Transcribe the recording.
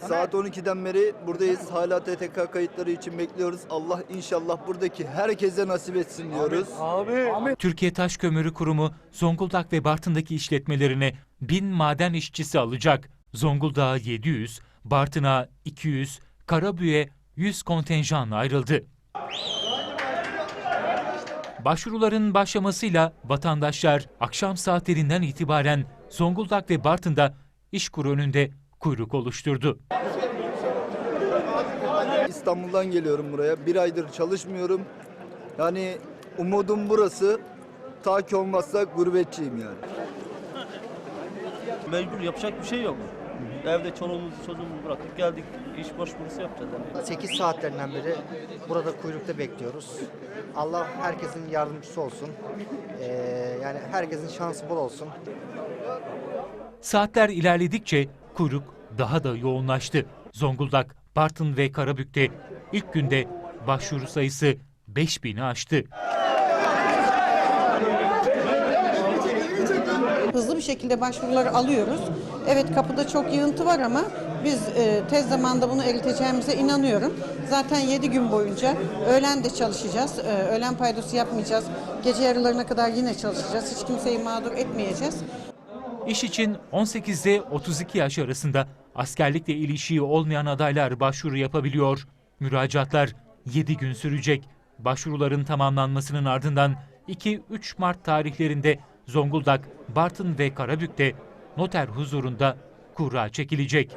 Saat 12'den beri buradayız. Hala TTK kayıtları için bekliyoruz. Allah inşallah buradaki herkese nasip etsin diyoruz. Türkiye Taş Kömürü Kurumu Zonguldak ve Bartın'daki işletmelerine 1000 maden işçisi alacak. Zonguldak'a 700, Bartın'a 200, Karabüye 100 kontenjan ayrıldı. Başvuruların başlamasıyla vatandaşlar akşam saatlerinden itibaren Zonguldak ve Bartın'da işkur önünde kuyruk oluşturdu. İstanbul'dan geliyorum buraya. Bir aydır çalışmıyorum. Yani umudum burası. Ta ki olmazsa gurbetçiyim yani. Mecbur yapacak bir şey yok. Evde çoluğumuzu çocuğumuzu bıraktık geldik iş başvurusu yapacağız yani. 8 saatlerinden beri burada kuyrukta bekliyoruz. Allah herkesin yardımcısı olsun. Ee, yani herkesin şansı bol olsun. Saatler ilerledikçe kuyruk daha da yoğunlaştı. Zonguldak, Bartın ve Karabük'te ilk günde başvuru sayısı 5000'i aştı. Hızlı bir şekilde başvuruları alıyoruz. Evet kapıda çok yığıntı var ama biz e, tez zamanda bunu eriteceğimize inanıyorum. Zaten 7 gün boyunca öğlen de çalışacağız. E, öğlen paydosu yapmayacağız. Gece yarılarına kadar yine çalışacağız. Hiç kimseyi mağdur etmeyeceğiz. İş için 18 ile 32 yaş arasında askerlikle ilişiği olmayan adaylar başvuru yapabiliyor. Müracaatlar 7 gün sürecek. Başvuruların tamamlanmasının ardından 2-3 Mart tarihlerinde Zonguldak, Bartın ve Karabük'te noter huzurunda kura çekilecek.